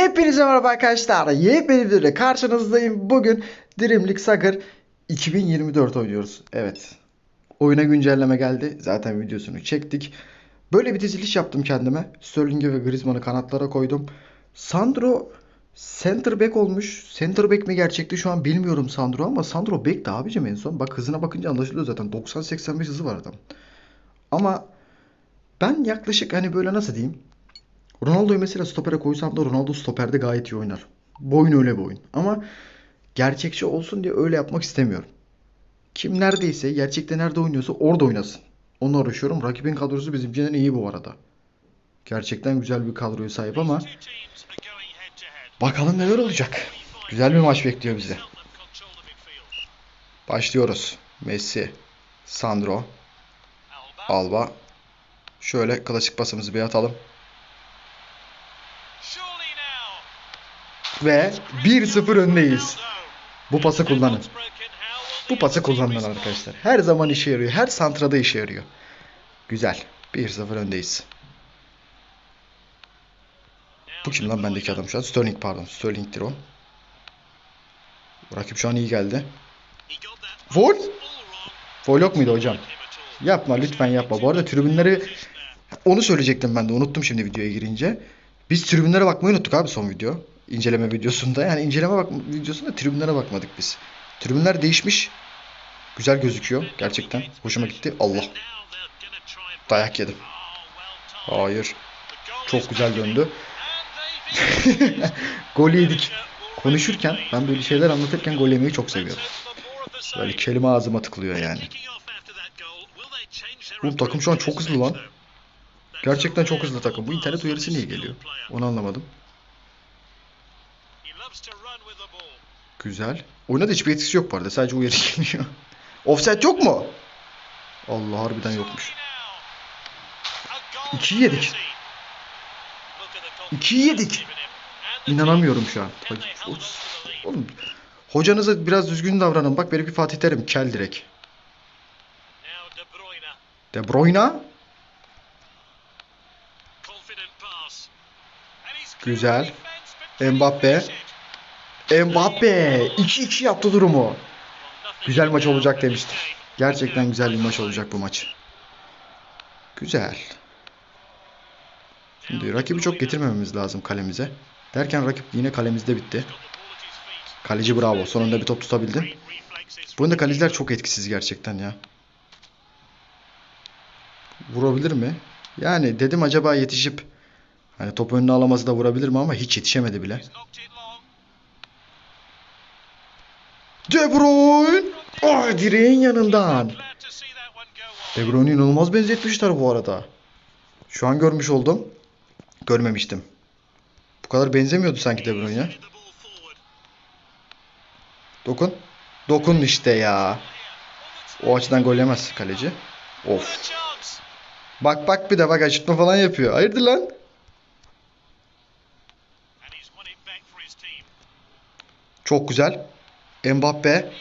Hepinize merhaba arkadaşlar. Yepyeni bir videoyla karşınızdayım. Bugün Dream League Soccer 2024 oynuyoruz. Evet. Oyuna güncelleme geldi. Zaten videosunu çektik. Böyle bir diziliş yaptım kendime. Sterling'e ve Griezmann'ı kanatlara koydum. Sandro center back olmuş. Center back mi gerçekti şu an bilmiyorum Sandro ama Sandro back de abicim en son. Bak hızına bakınca anlaşılıyor zaten. 90-85 hızı var adam. Ama ben yaklaşık hani böyle nasıl diyeyim? Ronaldo'yu mesela stopere koysam da Ronaldo stoperde gayet iyi oynar. Bu oyun öyle bir oyun. Ama gerçekçi olsun diye öyle yapmak istemiyorum. Kim neredeyse, gerçekte nerede oynuyorsa orada oynasın. Onunla uğraşıyorum. Rakibin kadrosu bizimkinden iyi bu arada. Gerçekten güzel bir kadroya sahip ama bakalım neler olacak. Güzel bir maç bekliyor bizi. Başlıyoruz. Messi, Sandro, Alba. Şöyle klasik pasımızı bir atalım. Ve 1-0 öndeyiz. Bu pası kullanın. Bu pası kullanın arkadaşlar. Her zaman işe yarıyor. Her santrada işe yarıyor. Güzel. 1-0 öndeyiz. Bu kim lan bendeki adam şu an? Sterling pardon. Sterling'tir o. Rakip şu an iyi geldi. Foul? Foul yok muydu hocam? Yapma lütfen yapma. Bu arada tribünleri onu söyleyecektim ben de. Unuttum şimdi videoya girince. Biz tribünlere bakmayı unuttuk abi son video. İnceleme videosunda. Yani inceleme bak videosunda tribünlere bakmadık biz. Tribünler değişmiş. Güzel gözüküyor. Gerçekten. Hoşuma gitti. Allah. Dayak yedim. Hayır. Çok güzel döndü. gol yedik. Konuşurken ben böyle şeyler anlatırken gol yemeyi çok seviyorum. Böyle kelime ağzıma tıklıyor yani. Bu takım şu an çok hızlı lan. Gerçekten çok hızlı takım. Bu internet uyarısı niye geliyor? Onu anlamadım. Güzel. Oyuna da hiçbir etkisi yok bu arada. Sadece uyarı geliyor. Offset yok mu? Allah harbiden yokmuş. 2 yedik. 2 yedik. İnanamıyorum şu an. Oğlum hocanıza düzgün düzgün davranın. Bak benimki Fatih Terim. Kel direkt. De Bruyne. Güzel. Mbappe. Mbappe 2-2 yaptı durumu. Güzel maç olacak demiştim. Gerçekten güzel bir maç olacak bu maç. Güzel. Şimdi rakibi çok getirmememiz lazım kalemize. Derken rakip yine kalemizde bitti. Kaleci bravo. Sonunda bir top tutabildin. Bu oyunda kaleciler çok etkisiz gerçekten ya. Vurabilir mi? Yani dedim acaba yetişip hani top önüne alaması da vurabilir mi ama hiç yetişemedi bile. De Bruyne! Ay direğin yanından. De Bruyne'i inanılmaz benzetmişler bu arada. Şu an görmüş oldum. Görmemiştim. Bu kadar benzemiyordu sanki De Bruyne'ye. Dokun. Dokun işte ya. O açıdan gol yemez kaleci. Of. Bak bak bir de bak açıtma falan yapıyor. Hayırdır lan? Çok güzel. Mbappe.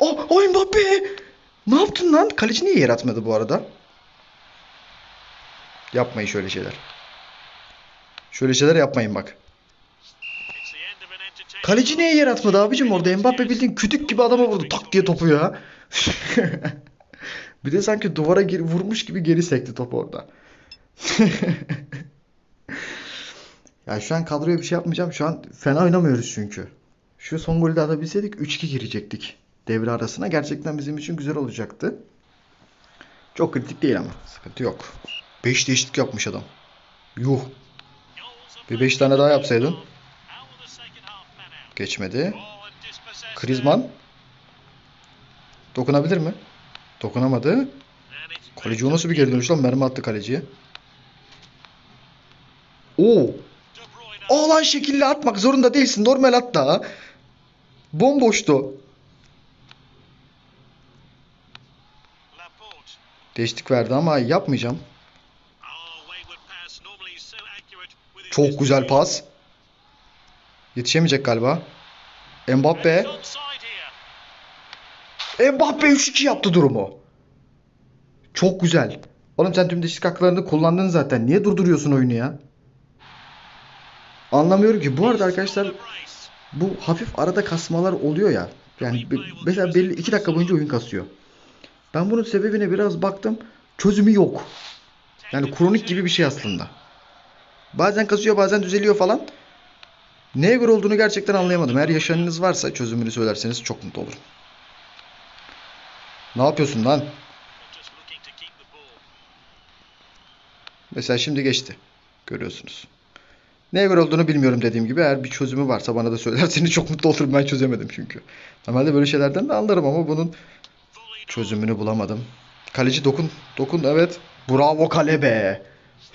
Oh, oh Mbappe. Ne yaptın lan? Kaleci niye yer atmadı bu arada? Yapmayın şöyle şeyler. Şöyle şeyler yapmayın bak. Kaleci niye yer atmadı abicim orada? Mbappe bildiğin kütük gibi adama vurdu. Tak diye topu ya. bir de sanki duvara vurmuş gibi geri sekti top orada. ya şu an kadroya bir şey yapmayacağım. Şu an fena oynamıyoruz çünkü. Şu son golü de atabilseydik 3-2 girecektik. Devre arasına. Gerçekten bizim için güzel olacaktı. Çok kritik değil ama. Sıkıntı yok. 5 değişiklik yapmış adam. Yuh. Bir 5 tane daha yapsaydın. Geçmedi. Krizman. Dokunabilir mi? Dokunamadı. Kaleci o nasıl bir geri dönüş lan? Mermi attı kaleciye. Oo. O lan şekilli atmak zorunda değilsin. Normal at da. Bomboştu. Değişiklik verdi ama yapmayacağım. Çok güzel pas. Yetişemeyecek galiba. Mbappe. Mbappe 3-2 yaptı durumu. Çok güzel. Oğlum sen tüm değişiklik haklarını kullandın zaten. Niye durduruyorsun oyunu ya? Anlamıyorum ki. Bu arada arkadaşlar bu hafif arada kasmalar oluyor ya. Yani mesela belli 2 dakika boyunca oyun kasıyor. Ben bunun sebebine biraz baktım. Çözümü yok. Yani kronik gibi bir şey aslında. Bazen kasıyor bazen düzeliyor falan. Neye göre olduğunu gerçekten anlayamadım. Eğer yaşayanınız varsa çözümünü söylerseniz çok mutlu olurum. Ne yapıyorsun lan? Mesela şimdi geçti. Görüyorsunuz. Neye göre olduğunu bilmiyorum dediğim gibi. Eğer bir çözümü varsa bana da söylerseniz çok mutlu olurum. Ben çözemedim çünkü. Normalde böyle şeylerden de anlarım ama bunun çözümünü bulamadım. Kaleci dokun. Dokun evet. Bravo kale be.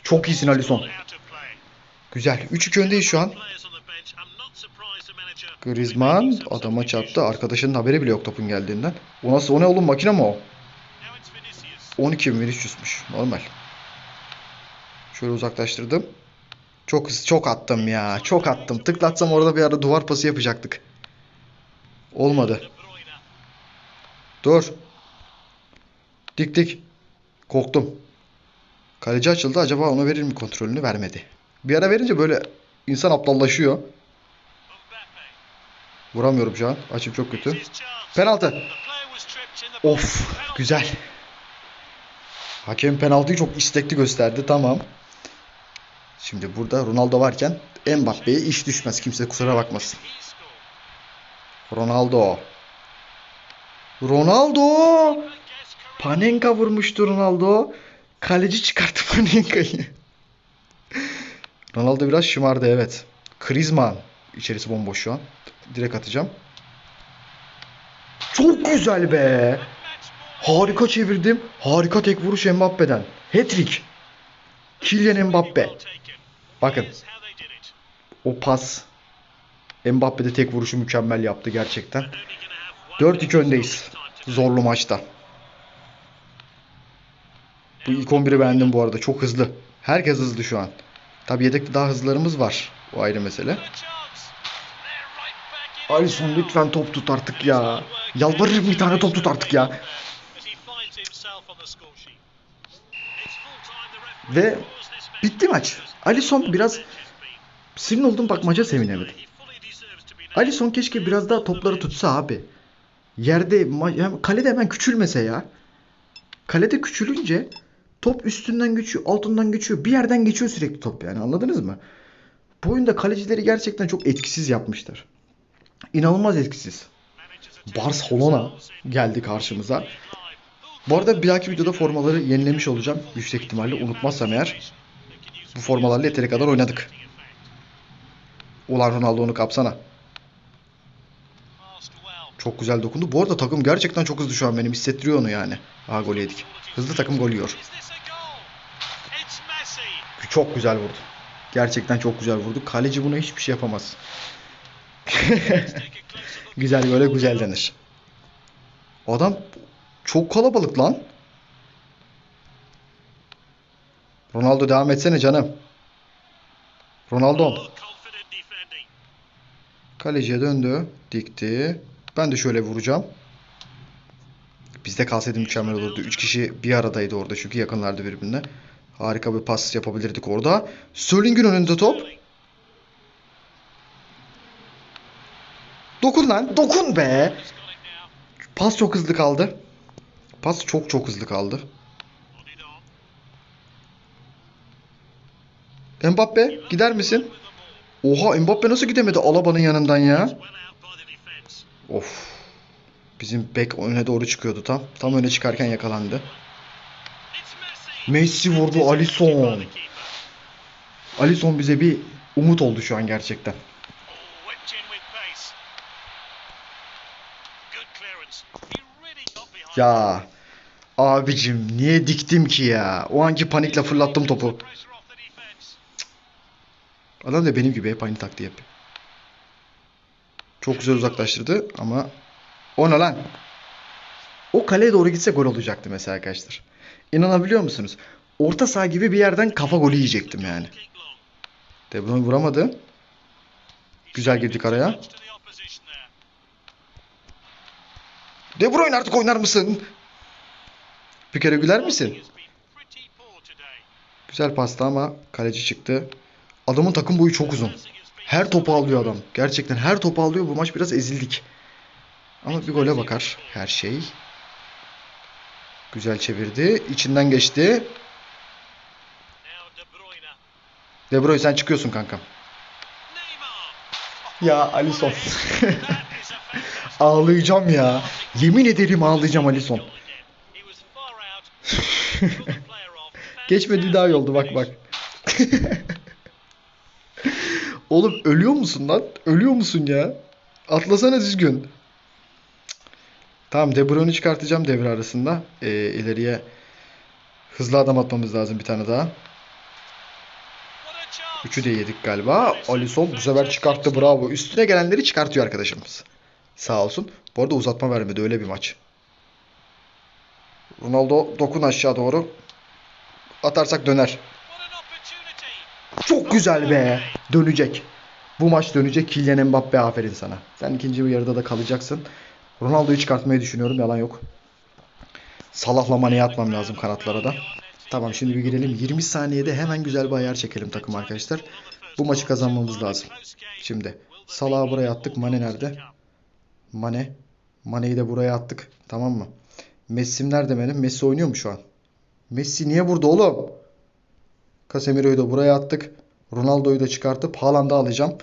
Çok iyisin Alisson. Güzel. 3-2 öndeyiz şu an. Griezmann adama çarptı. Arkadaşının haberi bile yok topun geldiğinden. O nasıl? O ne oğlum? Makine mi o? 12 mi Vinicius'muş. Normal. Şöyle uzaklaştırdım. Çok çok attım ya. Çok attım. Tıklatsam orada bir ara duvar pası yapacaktık. Olmadı. Dur. Dik dik. Korktum. Kaleci açıldı. Acaba ona verir mi kontrolünü? Vermedi. Bir ara verince böyle insan aptallaşıyor. Vuramıyorum şu an. Açım çok kötü. Penaltı. Of. Güzel. Hakem penaltıyı çok istekli gösterdi. Tamam. Şimdi burada Ronaldo varken Mbappe'ye iş düşmez. Kimse kusura bakmasın. Ronaldo. Ronaldo. Panenka vurmuştu Ronaldo. Kaleci çıkarttı Panenka'yı. Ronaldo biraz şımardı evet. Griezmann. İçerisi bomboş şu an. Direkt atacağım. Çok güzel be. Harika çevirdim. Harika tek vuruş Mbappe'den. Hat-trick. Kylian Mbappe. Bakın. O pas. Mbappe'de tek vuruşu mükemmel yaptı gerçekten. 4-2 öndeyiz. Zorlu maçta. Bu ilk 11'i beğendim bu arada. Çok hızlı. Herkes hızlı şu an. Tabi yedekte daha hızlılarımız var. O ayrı mesele. Alisson lütfen top tut artık ya. Yalvarırım bir tane top tut artık ya. Ve bitti maç. Alisson biraz sinir oldum bak maça sevinemedim. Alisson keşke biraz daha topları tutsa abi. Yerde yani kalede hemen küçülmese ya. Kalede küçülünce top üstünden geçiyor, altından geçiyor. Bir yerden geçiyor sürekli top yani anladınız mı? Bu oyunda kalecileri gerçekten çok etkisiz yapmışlar. İnanılmaz etkisiz. Barcelona geldi karşımıza. Bu arada bir dahaki videoda formaları yenilemiş olacağım. Yüksek ihtimalle unutmazsam eğer. Bu formalarla yeteri kadar oynadık. Ulan Ronaldo onu kapsana. Çok güzel dokundu. Bu arada takım gerçekten çok hızlı şu an benim. Hissettiriyor onu yani. Aa gol yedik. Hızlı takım gol yiyor. Çok güzel vurdu. Gerçekten çok güzel vurdu. Kaleci buna hiçbir şey yapamaz. güzel böyle güzel denir. Adam çok kalabalık lan. Ronaldo devam etsene canım. Ronaldo. Kaleciye döndü. Dikti. Ben de şöyle vuracağım. Bizde kalsaydı mükemmel olurdu. 3 kişi bir aradaydı orada çünkü yakınlardı birbirine. Harika bir pas yapabilirdik orada. Sterling'in önünde top. Dokun lan. Dokun be. Pas çok hızlı kaldı. Pas çok çok hızlı kaldı. Mbappe gider misin? Oha Mbappe nasıl gidemedi Alaba'nın yanından ya? Of. Bizim bek öne doğru çıkıyordu tam. Tam öne çıkarken yakalandı. Messi vurdu Alisson. Alisson bize bir umut oldu şu an gerçekten. Ya abicim niye diktim ki ya? O anki panikle fırlattım topu. Adam da benim gibi hep aynı taktiği yapıyor. Çok güzel uzaklaştırdı ama o ne lan? O kaleye doğru gitse gol olacaktı mesela arkadaşlar. İnanabiliyor musunuz? Orta saha gibi bir yerden kafa golü yiyecektim yani. De Bruyne vuramadı. Güzel girdik araya. De Bruyne artık oynar mısın? Bir kere güler misin? Güzel pasta ama kaleci çıktı. Adamın takım boyu çok uzun. Her topu alıyor adam. Gerçekten her topu alıyor. Bu maç biraz ezildik. Ama bir gole bakar her şey. Güzel çevirdi. İçinden geçti. De Bruyne sen çıkıyorsun kankam. Ya Alisson. Ağlayacağım ya. Yemin ederim ağlayacağım Alisson. Geçmedi daha iyi oldu bak bak. Oğlum ölüyor musun lan? Ölüyor musun ya? Atlasana düzgün. Tamam De Bruyne'i çıkartacağım devre arasında. Ee, ileriye hızlı adam atmamız lazım bir tane daha. Üçü de yedik galiba. Alisson bu sefer çıkarttı bravo. Üstüne gelenleri çıkartıyor arkadaşımız. Sağ olsun. Bu arada uzatma vermedi öyle bir maç. Ronaldo dokun aşağı doğru. Atarsak döner. Çok güzel be. Dönecek. Bu maç dönecek. Kylian Mbappe aferin sana. Sen ikinci yarıda da kalacaksın. Ronaldo'yu çıkartmayı düşünüyorum. Yalan yok. Salah'la Mane'yi atmam lazım kanatlara da. Tamam şimdi bir girelim. 20 saniyede hemen güzel bir ayar çekelim takım arkadaşlar. Bu maçı kazanmamız lazım. Şimdi Salah'ı buraya attık. Mane nerede? Mane. Mane'yi de buraya attık. Tamam mı? Messi'm nerede benim? Messi oynuyor mu şu an? Messi niye burada oğlum? Casemiro'yu da buraya attık. Ronaldo'yu da çıkartıp Haaland'ı alacağım.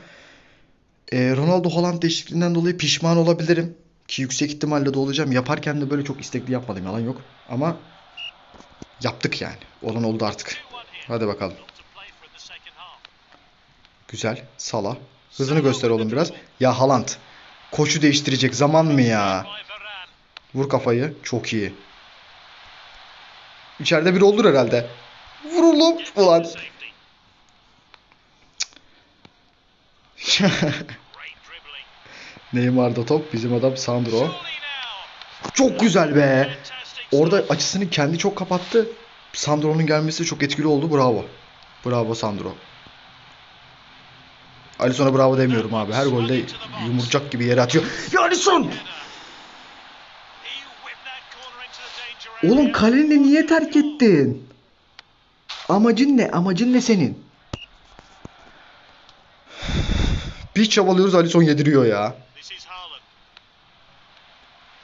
Ee, Ronaldo Haaland değişikliğinden dolayı pişman olabilirim. Ki yüksek ihtimalle de olacağım. Yaparken de böyle çok istekli yapmadım. Yalan yok. Ama yaptık yani. Olan oldu artık. Hadi bakalım. Güzel. Salah. Hızını göster oğlum biraz. Ya Haaland. Koçu değiştirecek zaman mı ya? Vur kafayı. Çok iyi. İçeride bir olur herhalde. Vurulup ulan. Neymar'da top. Bizim adam Sandro. Çok güzel be. Orada açısını kendi çok kapattı. Sandro'nun gelmesi çok etkili oldu. Bravo. Bravo Sandro. Alisson'a bravo demiyorum abi. Her golde yumurcak gibi yere atıyor. Ya Alisson! Oğlum kaleni niye terk ettin? Amacın ne? Amacın ne senin? Bir çabalıyoruz Alisson yediriyor ya.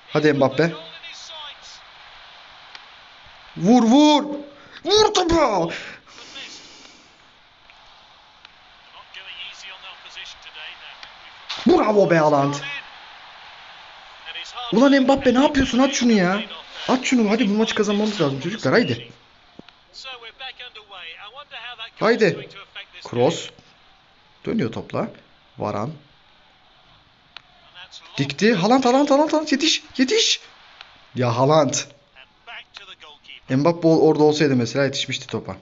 Hadi Mbappe. Vur vur. Vur topu. Bravo be Haaland. Ulan Mbappe ne yapıyorsun? At şunu ya. At şunu. Hadi bu maçı kazanmamız lazım çocuklar. Haydi. Haydi. Cross. Dönüyor topla. Varan. Dikti. Haaland, Haaland, Haaland, Haaland. Yetiş. Yetiş. Ya Haaland. Mbappe orada olsaydı mesela yetişmişti topa.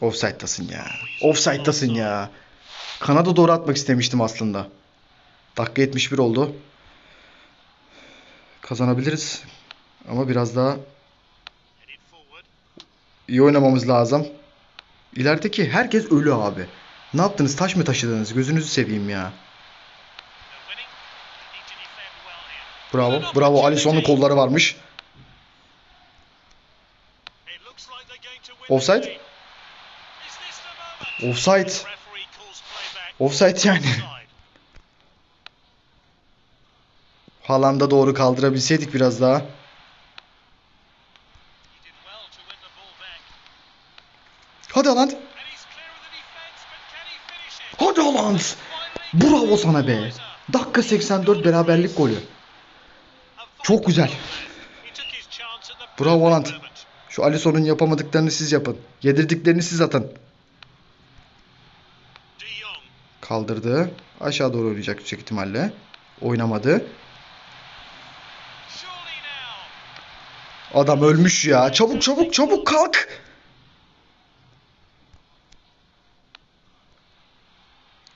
Offside'tasın ya. Offside'tasın ya. Kanada doğru atmak istemiştim aslında. Dakika 71 oldu. Kazanabiliriz. Ama biraz daha iyi oynamamız lazım. İlerideki herkes ölü abi. Ne yaptınız? Taş mı taşıdınız? Gözünüzü seveyim ya. Bravo. Bravo. Alisson'un kolları varmış. Offside. Offside. Offside yani. Haaland'a doğru kaldırabilseydik biraz daha. Hadi Haaland. Hadi Haaland. Bravo sana be. Dakika 84 beraberlik golü. Çok güzel. Bravo Haaland. Şu Alisson'un yapamadıklarını siz yapın. Yedirdiklerini siz atın. Kaldırdı. Aşağı doğru oynayacak yüksek ihtimalle. Oynamadı. Adam ölmüş ya. Çabuk çabuk çabuk kalk.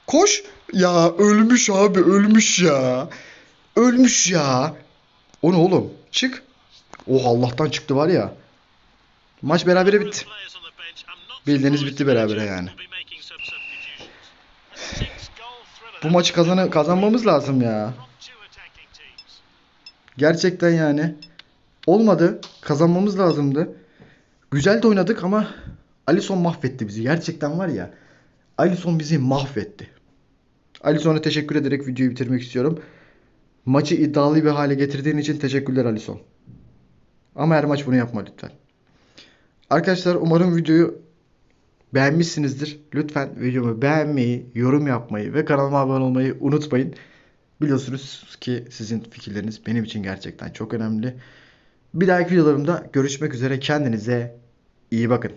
Koş. Ya ölmüş abi ölmüş ya. Ölmüş ya. O ne oğlum? Çık. Oh Allah'tan çıktı var ya. Maç berabere bitti. Bildiğiniz bitti berabere yani. Bu maçı kazanı kazanmamız lazım ya. Gerçekten yani. Olmadı. Kazanmamız lazımdı. Güzel de oynadık ama Alisson mahvetti bizi. Gerçekten var ya. Alisson bizi mahvetti. Alisson'a teşekkür ederek videoyu bitirmek istiyorum. Maçı iddialı bir hale getirdiğin için teşekkürler Alisson. Ama her maç bunu yapma lütfen. Arkadaşlar umarım videoyu beğenmişsinizdir. Lütfen videomu beğenmeyi, yorum yapmayı ve kanalıma abone olmayı unutmayın. Biliyorsunuz ki sizin fikirleriniz benim için gerçekten çok önemli. Bir dahaki videolarımda görüşmek üzere. Kendinize iyi bakın.